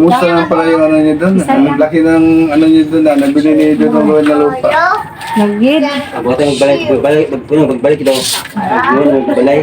Kumusta naman pala yung ano niyo doon? Ang laki ng ano niyo doon na nabili niyo doon ng luwan na lupa. Nag-gid. Buti magbalik, magbalik, magbalik, magbalik daw. Yun, magbalay.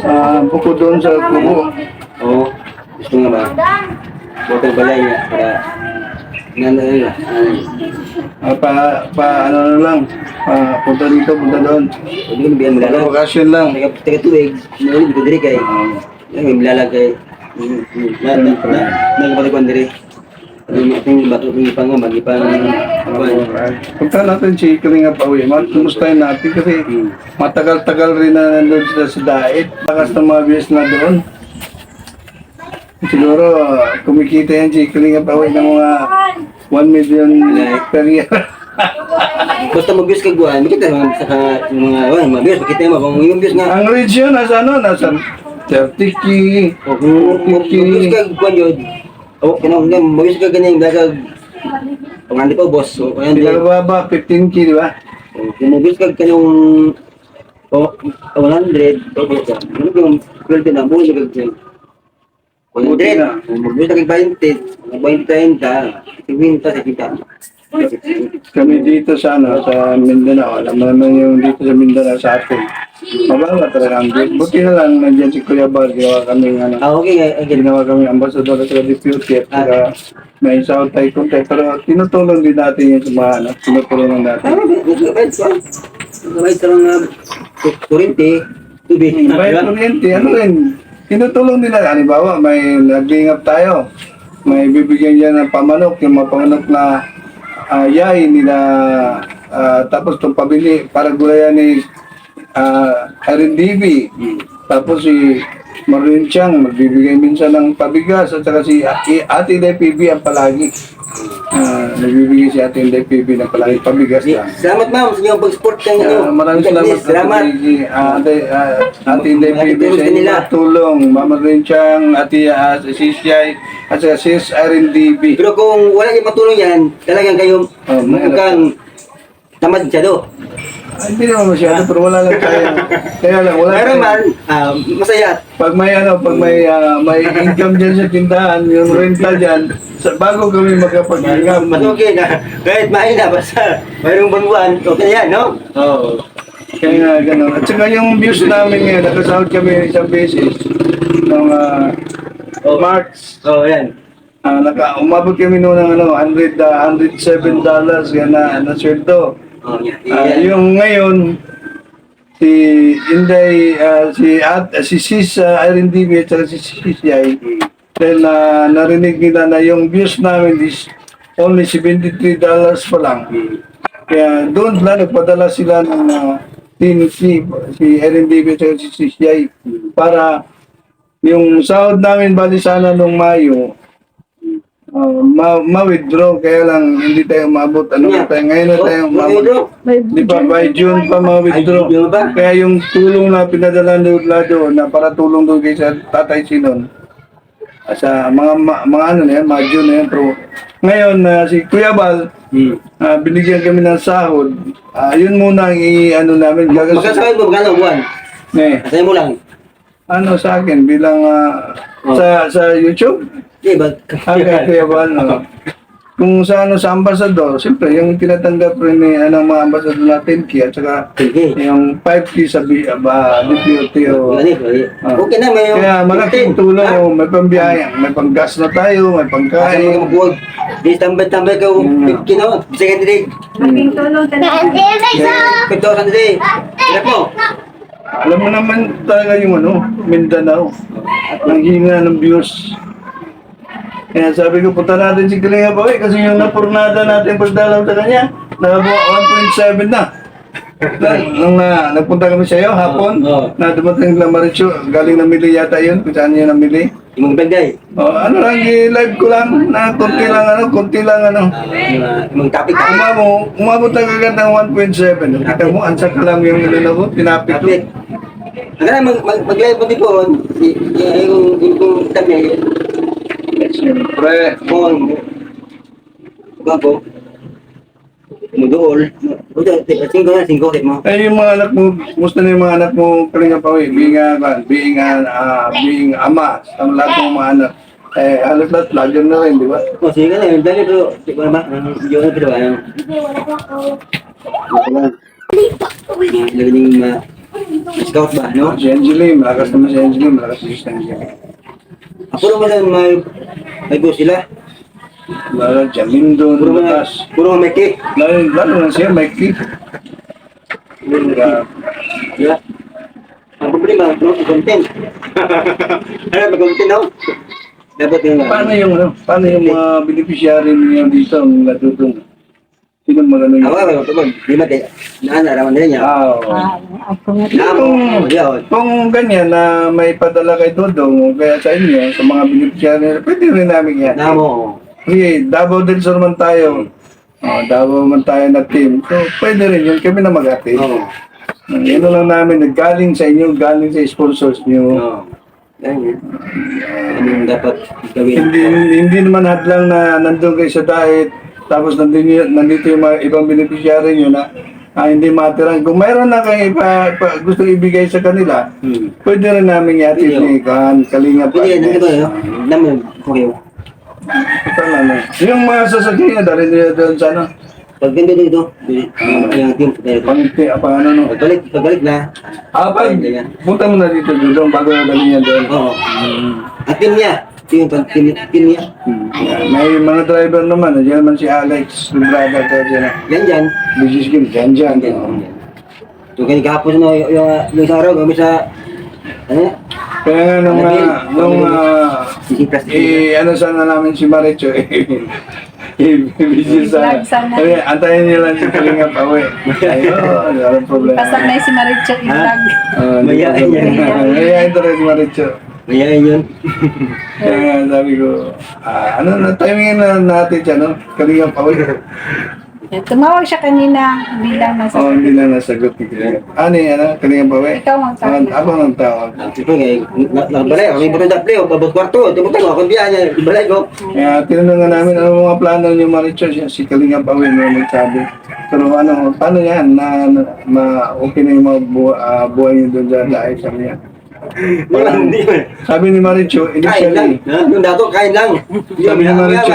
Ah, buko doon sa kubo. Oo. Gusto nga ba? Buti magbalay niya. Para, Nanda yun ah. Ah, pa, pa ano na lang. Pa, punta dito, punta doon. Hindi ko mabigyan mo lang. Taga, taga tuwig. Ngayon, hindi ko diri kay. Yan, may milalag kay. Na, na, na, diri. Yung ating bato, yung ipang mag-ipang. Punta natin si Kalinga Pawi. Kumustahin natin kasi matagal-tagal rin na nandun sila sa diet. Takas ng mga views na doon. Siguro kumikita yan si Kalinga Pawi ng mga 1 million per year. Basta mag-views ka guwan, makita mga, wala, mga views, makita mo yung views nga. Ang reach yun, nasa ano, nasa 30k. O kung mag-views ka guwan yun, o kung nga, ka ganyan, daga, kung hindi pa boss, o kung Hindi hindi, ka ba 15k, di ba? kung mag-views ka kanyang, o 100, o kung ka, ano yung 12 na, buhay ka ganyan. Kung Buti 100, na. kung mag-views ka kay 20, kung 20 tayo ka, 50 sa kita. Kami dito sa ano, sa Mindanao. Alam mo naman yung dito sa Mindanao sa atin. Mababa talaga ang grade. Buti na lang nandiyan si Kuya Bar. Ginawa kami ano, Ah, okay, okay. ginawa kami ambassador at saka deputy at saka may South Thai contact. Pero tinutulong din natin yung sa mga ano, tinutulungan natin. Tama ba? Gabay sa Gabay sa mga kurente, tubig. May kuryente, ano rin, tinutulong din natin. Halimbawa, may naglingap tayo. May bibigyan dyan ng pamanok, yung mga pamanok na uh, yay nila. ah, tapos itong pabili para gulayan ni uh, RNDB. Tapos si Marlene Chang, magbibigay minsan ng pabigas at saka si Ate Ate DPB ang palagi. Ah, nagbibigay si Ate DPB ng palagi pabigas lang. Salamat ma'am sa inyong pag-support kay Ah, maraming salamat. Salamat. Uh, ate, uh, ate Bibi tulong sa din inyo nila. tulong. Mama Renchang, ate uh, si Siyay, at saka sis RNDB. Pero kung wala kayong matulong yan, talagang kayo may- mukhang tamad siya do. Hindi naman masyado, pero wala lang kaya. Kaya lang, wala Pero tayong- man, ah, masaya. Pag may ano, pag may ah, may income dyan sa tindahan, yung renta dyan, sa, bago kami magkapag-ingam. Mas okay na. Kahit mahina, basta mayroong buwan okay na yan, no? Oo. Kaya nga, gano'n. At saka yung views namin ngayon, nakasahod kami isang beses. Nung ah, March, Oo, oh, yan. Ah, naka, umabot kami noon ng ano, 100, ah, 107 dollars yan na, na sweldo. Oh. Ah, yung ngayon, si Inday, ah, si at si Sis uh, Irene DB at si Sis Yay, dahil na narinig nila na yung views namin is only 73 dollars pa lang. Kaya doon na nagpadala sila ng uh, team si, si Irene DB at si Sis Yay para yung sahod namin bali sana nung Mayo, uh, ma- ma-withdraw kaya lang hindi tayo umabot. Ano Yeah. tayo ngayon na tayo Oh, umabot. bro. Di ba by June pa ma-withdraw? Kaya yung tulong na pinadala nila doon na para tulong doon kay sa Tatay Sinon. ah, Sa mga ma- mga ano na yan, mga June na yan. Pero ngayon na si Kuya Bal, Hmm. ah, binigyan kami ng sahod. Ah, yun muna ang i-ano namin. Gagas- Magkasakit mo, magkano buwan? eh, Asayin mo lang. ano sa akin bilang ah, Oh. sa sa YouTube? Ba? Okay, Kuya Bal, no? Kung sa ano sa ambassador, siyempre yung tinatanggap rin ni ano, mga ambassador natin, Ki, at saka Sige. yung 5K sa B, ba, DPOT o... Ano, ano? Ah. Okay na, may Kaya malaking tulong, oh, may pambiyahe, may panggas na tayo, may Kasi mo pangkain. magbuwag. Di tambay-tambay ka, Hmm. 50 na, second day. Malaking tulong talaga. 5,000 a day. Hirap mo. Alam mo naman talaga yung ano, Mindanao. Ang hina ng views. Kaya sabi ko, punta natin si Kalinga Boy kasi yung napurnada natin pagdalaw sa kanya, nakabuha 1.7 na. na nung na, nagpunta kami sa iyo hapon, Oo. na dumating lang Maricho, galing namili yata yun, kung saan niya namili. Imong bagay. Oh, ano lang, i-live ko lang, na konti lang ano, konti lang ano. Ah, Imong topic. Umabot, umabot na kagad ng 1.7. Kita mo, ansa ka lang yung ano ko, pinapit. Ang mag, mag, mag-live mo dito, y- y- yung, yung kami, Siyempre, kung, bago, mudool, singko na, singko, hit mo. eh yung mga anak mo, kumusta na yung mga anak mo, kalinga pa being, uh, being, uh, being ama, sa lahat ng mga anak. Eh, halos lahat vlogger na rin, di ba? O, sige ka na, yung dali pero, di ko naman, ang video na pero, ano, ito lang. Lagi yung ma, scout ba, no? Si Angeli, malakas naman si Angeli, malakas si Angeli. Ako naman lang may, may go sila. Lalo, Jamin doon, Puro malakas. puro mga may cake. Lalo, lalo na siya, may clip. Grabe. Yeah. Ang problema, no, content. ano, may content, no? Dapat yung, Paano yung, ano, paano yung mga beneficiary niyo dito ang natutong? Sino magano Ako, yun? ako, ako, di mati, naan, arawan nila niya. Ah, oo. Ah, ako nga. Yeah, Kung ganyan na may padala kay Dodong kaya sa inyo, sa mga beneficiary, pwede rin namin yan. naamo. Kasi Davao del Sur man tayo. Oh, Davao man tayo na team. So, pwede rin yun. Kami na mag-ate. Oo. Yan lang namin. Naggaling sa inyo, galing sa sponsors nyo. Oo. Yan. Ano yung dapat gawin? Hindi hindi naman hadlang na nandun kayo sa diet. Tapos yun- nandito yung mga ibang beneficiary nyo na ah, hindi matiran. Kung mayroon na kayo ipa, pa, gusto ibigay sa kanila, Hmm. pwede rin namin yati ni Kan, Kalinga pa. Yan, ano ba yun? Naman, okay. Tama na. Yung mga sasakyan niya, dali nila doon sa ano, Pag ganda dito, yung team, pang, pang ano, no. pagbalik, pagbalik na. Ah, pag Hindi punta mo na dito doon bago na dali niya doon. Oo. Ang team niya, team, team, team niya. Yan. May mga driver naman, nandiyan naman si Alex, yung driver ko dyan. Yan dyan. Business game, dyan dyan. Yan dyan. So, kaya kahapon no, yung, yung, yung isang araw, kami sa, ano, Kaya nga nung, ah, nung, ah, Sisi plastic. eh, ano sana namin si Maricho, eh. I-vlog sana. Kaya antayin niyo lang si Kalinga pa, we. Ayun, walang problema. Pasanay si Maricho i-vlog. Ah, hindi Mayayain yan. Mayayain talaga si Maricho. Mayayain yun. Kaya nga sabi ko, ah, ano na, timingin na natin siya, no? Kalinga pa, we. Eh, Tumawag siya kanina, bilang nasa... Oo, hindi na nasagot ni Kalinga. Ano yan, ano? Kalinga pa, we? Ikaw ang sabi. Ako nang tawag. Siyempre, ngayon, nakabalay, kami butang daple, o babos kwarto, timutan ko, kundi niya, ibalay ko. Kaya tinanong nga namin ano mga plano niyo Maricho siya si Kalinga Pawin na nagsabi. Pero ano, paano yan na, na ma, okay na yung mga bu, ah, buhay niyo doon sa dahil sa niya. Wala, hindi man. Sabi ni Maricho, Kain lang. initially, Ha? Yung dato, kain lang. sabi ni Maricho,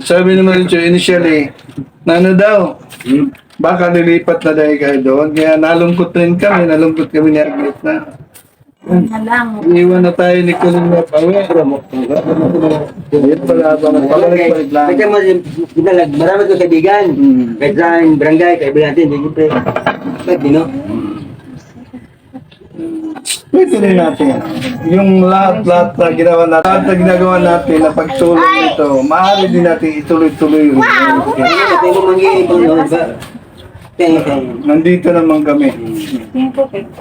sabi ni Maricho, initially, na ano daw, baka lilipat na dahil kayo doon. Kaya nalungkot rin kami, nalungkot kami ni Agnes na. Na lang. Iwan na tayo ni Kalinga Pawin. Yun pala, pabalik-balik lang. Ginalag, marami ko kaibigan. Hmm. Kahit sa barangay, kaibigan natin, siyempre. Pwede, no? Pwede rin natin. Yung lahat-lahat na ginawa natin, lahat na ginagawa natin na pagtulong nito, maaari din natin ituloy-tuloy. Kaya, kaya. Nandito naman kami.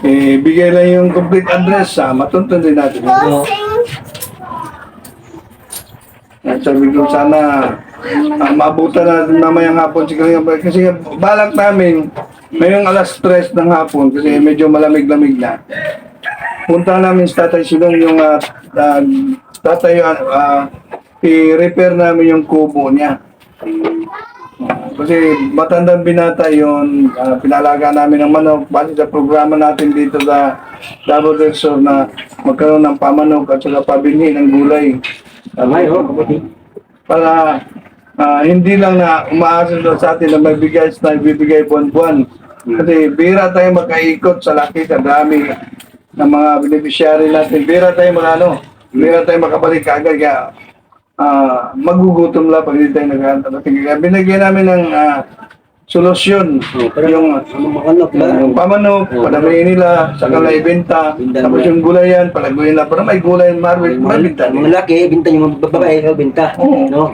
Eh. Bigay lang yung complete address, ha? matuntun din natin. No. At sabi ko, sana uh, maabutan natin mamayang hapon si Kalinga. Kasi balak namin, ngayong alas 3 ng hapon, kasi medyo malamig-lamig na. Punta namin sa Tatay Silong yung uh, uh, tatay, uh, i-repair namin yung kubo niya. Kasi matandang binata yon uh, pinalaga namin ng manok base sa programa natin dito sa Davao del Sur na magkaroon ng pamanok at saka pabinhi ng gulay. Yun, kabuti. Para ah, hindi lang na umaasa sa atin na may bigas na ibibigay buwan-buwan. Kasi bira tayo makaikot sa laki sa dami ng mga beneficiary natin. Bira tayo magano, bira tayo makabalik agad kaya ah, magugutom lang pag hindi tayo naghahanda. Kaya binigyan namin ng ah, solusyon. yung Ano makanok ba? yung pamanok, padamihin nila, saka na ibenta. Binta Tapos yung gulayan, palaguin na. Para may gulay, marwit, mabinta. Mga laki, binta yung mga babae, oh, binta. Oo. No?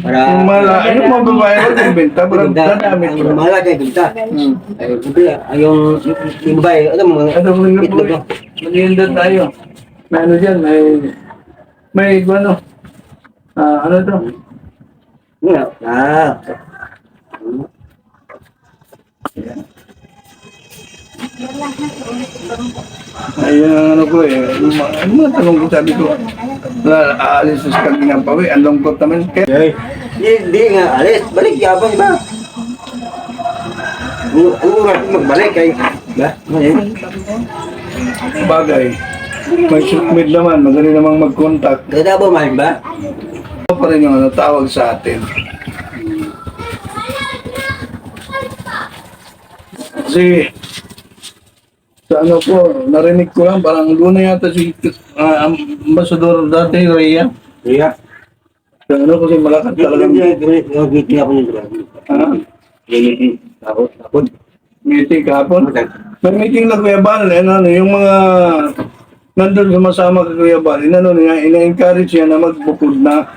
Para... Yung mga, yung mga babae, yung Binta. dadamit Ang ko. mga laki, binta. Hmm. Ay, yung, yung babae, ano Ano mo itlog, no? mag-iinda tayo. May ano dyan, may, may ano, ah, ano to? Nga, Ah. Ang ano ko eh, yung mga, tanong ko sabi ko, na aalis sa kanyang pawi, ang lungkot naman. Kaya, Ay, di, di nga, alis, balik, yabang. Ano ano oras magbalik kay, ba? Ano yun? bagay, may sukmid naman, madali namang mag-contact. Ganda ba, mahal ba? Ano pa rin yung ano, tawag sa atin. Kasi, sa ano po, narinig ko lang, parang doon na yata si uh, Ambassador dati, Rhea. Iya. Sa ano kasi malakas talaga. Gamitin ako ng grabe. Ha? Gamitin. Tapos, tapos. Meeting kahapon. May meeting na Kuya Bal, eh, ano, yung mga nandun sumasama kay Kuya Bal, inano niya, ina-encourage niya na magbukod na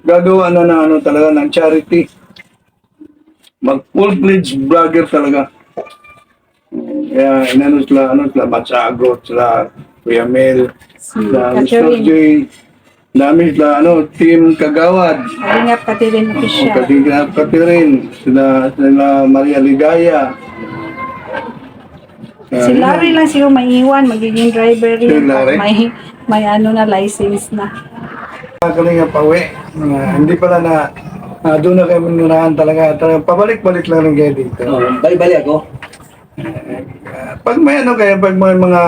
gagawa na ng ano talaga ng charity. Mag full pledge vlogger talaga. Kaya inano sila, ano sila, Matsagot, sila Kuya Mel, sila Mr. Catherine. J, dami sila, ano, team Kagawad, Kalingap Katirin Official. Katinga Catherine, sila, sila Maria Ligaya, Si Larry lang siguro maiiwan, magiging driver Si rin. Larry? May, may ano na, license na. Kalinga pauwi. Uh, hindi pala na uh, doon na kami nunahan talaga. talaga pabalik-balik lang rin kayo dito. Oh, bali-bali ako. Pag may ano kayo, pag may mga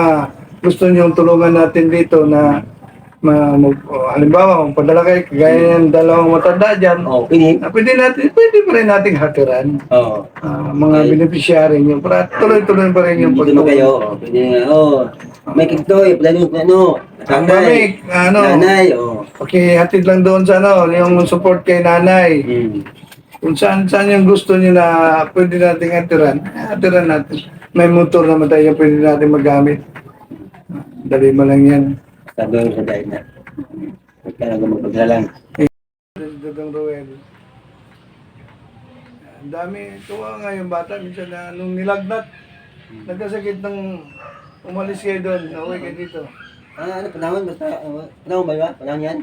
gusto niyong tulungan natin dito na ma, mag, oh, halimbawa, magpadala kayo, kagaya ng dalawang matanda dyan, Oh, ah, pwede natin, pwede pa rin nating hatiran. Oh. Ah, mga beneficiary niyo para tuloy-tuloy pa rin yung Dito mo kayo. pagtulong. Oh, pwede nga. Oh. May kiktoy. Plano, ano. Ang mamig, ano, Nanay. Oh. okay, hatid lang doon sa ano, yung support kay nanay. Hmm. Kung saan saan yung gusto niyo na pwede nating atiran, atiran natin. May motor naman tayo pwede natin magamit. Dali mo lang yan. Sabi ko sa dahil na. Kailangan ko magpaglalang. Dadang Roel. Ang dami, tuwa nga yung bata. Minsan na nung nilagnat, nagkasakit ng umalis kayo doon. Uwi kayo dito. Ah, ano, panahon, basta, uh, panahon ba ba? Panahon yan?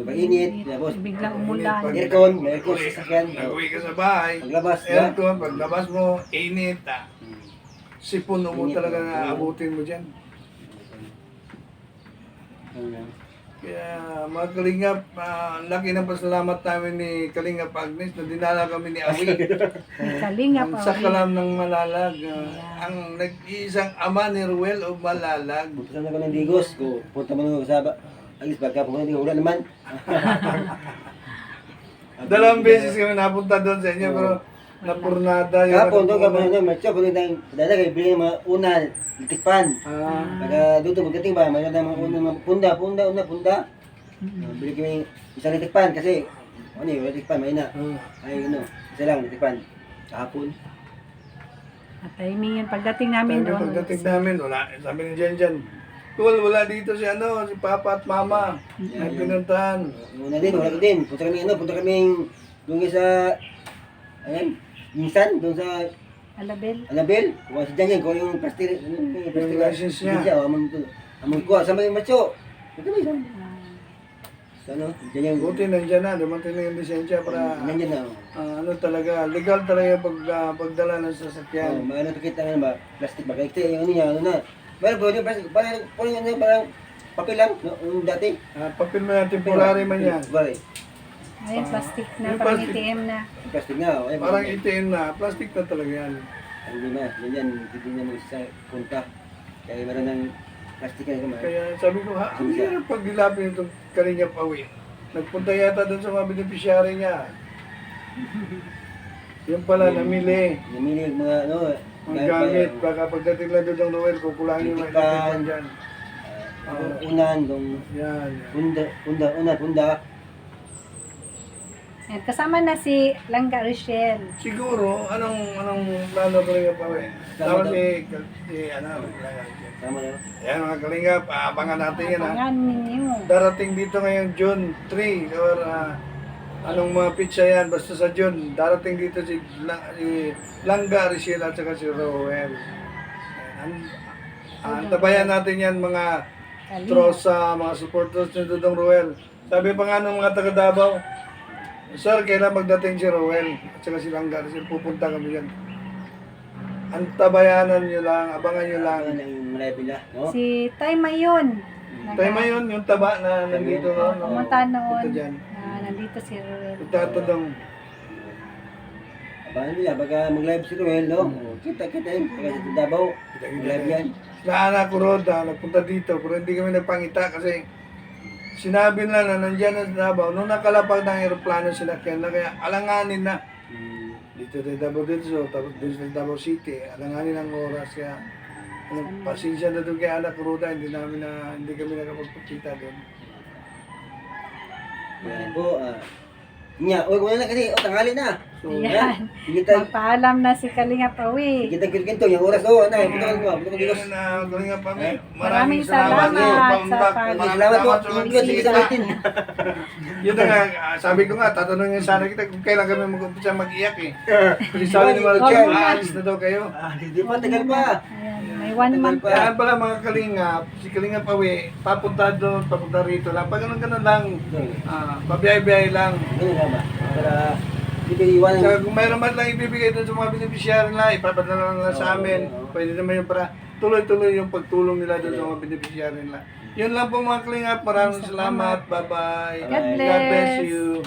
Yung init, tapos, Biglang umulan. aircon, may aircon sa sasakyan. Uwi ka sa bahay. Paglabas? Aircon, paglabas mo, init. Ah. Sipon mo talaga na abutin mo dyan. Kaya mga Kalingap, ang laki ng pasalamat namin ni Kalingap Agnes na dinala kami ni Awi. Kalingap. ang sakalam ng Malalag. ah, ang nag-iisang ama ni Ruel o Malalag. Punta na ko ng Digos, punta mo nung kasaba. Ayos, pagka pumunta ng ulan naman. Dalawang beses kami napunta doon sa inyo pero napurnada yung Kapon, doon kapon, doon, macho, kung yung dada kayo, bili ng mga unan, tikpan. Ah, Pagka dito pagdating ba, mayroon tayong mga mga punda, punda, una, punda. Ah, Bili kami isang litikpan kasi, ano yun, litikpan, may na. ah. Ay, ano, isa lang, litikpan. Kahapon. At timingan pagdating Sabi namin doon. pagdating namin, wala. Sabi ni Jen Jen, Cool, wala dito si ano, si Papa at Mama. Ay pinuntahan. Una din, wala din. Punta kami, ano, punta kami doon sa, ayan, minsan, doon sa Alabel. Anabel, kung si Jangan, kung yung plastic, ano, yung Yung license niya. Siya, oh, amon to. Amon ko, sa mga macho. Ito ba isang? Sa ano, Jangan. Buti nandyan na, dumating na yung lisensya para Nandiyan na. oh. ah, ano talaga, legal talaga yung pag, ah, pagdala ng Oh, sasakyan. mga ano, kita nga ba, plastic ba? Ito yung ano niya, ano na. Meron po yung plastic, parang, parang ano, parang papel lang, no, yung dati. Ah, papel mo yan, temporary man yan. Bari, Ayun, plastic na. Yung Parang plastic. ATM na. plastic na, oh. Ayun, Parang ayun. itiin na, plastic na talaga yan. Hindi na, ganyan, hindi na mo sa punta. Kaya meron ng plastic na naman. Kaya sabi ko, ha, ang hirap pag dilapin itong Kalinga Pawi. Nagpunta yata doon sa mga beneficiary niya. Yung pala, namili. Namili yung mga, ano, Ang gamit pa, baka pagdating lang doon ng Noel, kukulangin yung mga Titikpan. itipan dyan. Ah, unan, dong Yan. punda, punda, una, punda. Ayan, kasama na si Langga Rochelle. Siguro, anong, anong plano Kalinga Pawi? Tapos si, si, ano, Tama na. Yan mga Kalinga, paabangan natin yan ha. Abangan ninyo. Darating dito ngayong June 3 or ah, anong mga pizza yan, basta sa June, darating dito si, Lang, si Langga, Rishel at saka si Rowell. Ang, antabayan natin yan mga trosa, mga supporters ni Dudong Rowell. Sabi pa nga ng mga taga Davao, Sir, kailan magdating si Rowell at saka si Langga, Rishel, pupunta kami yan. Antabayanan nyo lang, abangan nyo lang. Ano na, no? Si Tay Mayon. Mo yun, yung taba na nandito no? Pumunta noon. Punta dyan. Na nandito si Ruel. Itatadong. Paano nila? Baka mag-live si Ruel, no? Kita kita yun. Baka sa Davao. Mag-live yan. Sa anak ko Roda, nagpunta dito, pero hindi kami nagpangita kasi sinabi nila na nandiyan na sa Davao. Nung nakalapag ng aeroplano sila, kaya na kaya alanganin na. Dito sa Davao del Sur, tapos dito sa Davao City, alanganin ang oras. Kaya ano, pasensya na doon kay anak ko Roda, hindi namin na, hindi kami nakapagpakita doon. Yan po. ah. Nya, uy, wala na kasi. O, tanghali na. So, Ayan. Sige tayo. Magpaalam na si Kalinga Pawi. Sige tayo kinto. Yung oras, oh. Ano, punta ka mo. Punta ka Yun Diyos. na, galing nga pa Eh, maraming salamat sa pag- Maraming Salamat po. salamat sa Sige, sige sa magbisita. atin. Yun na nga, ah, sabi ko nga, tatanungin sana kita kung kailan kami mag-umpisa mag-iyak eh. Kasi sabi ni Maricel, aalis na daw kayo. Ah, Hindi pa, tagal pa. Ayan, may one month pa. Kaya pala mga kalingap, si Kalingap Pawi, papunta doon, papunta rito lang. Pag ganun ganun lang, ah, pabiyay-biyay lang. Ganun nga ba? Para iwanan. Saka kung mayroon man lang ibibigay doon sa mga beneficiary nila, ipapadala lang nila sa amin. Pwede naman yung para tuloy-tuloy yung pagtulong nila doon sa mga beneficiary nila. Yun lang po mga kalingap. Maraming salamat. Bye-bye. God God bless bless. you.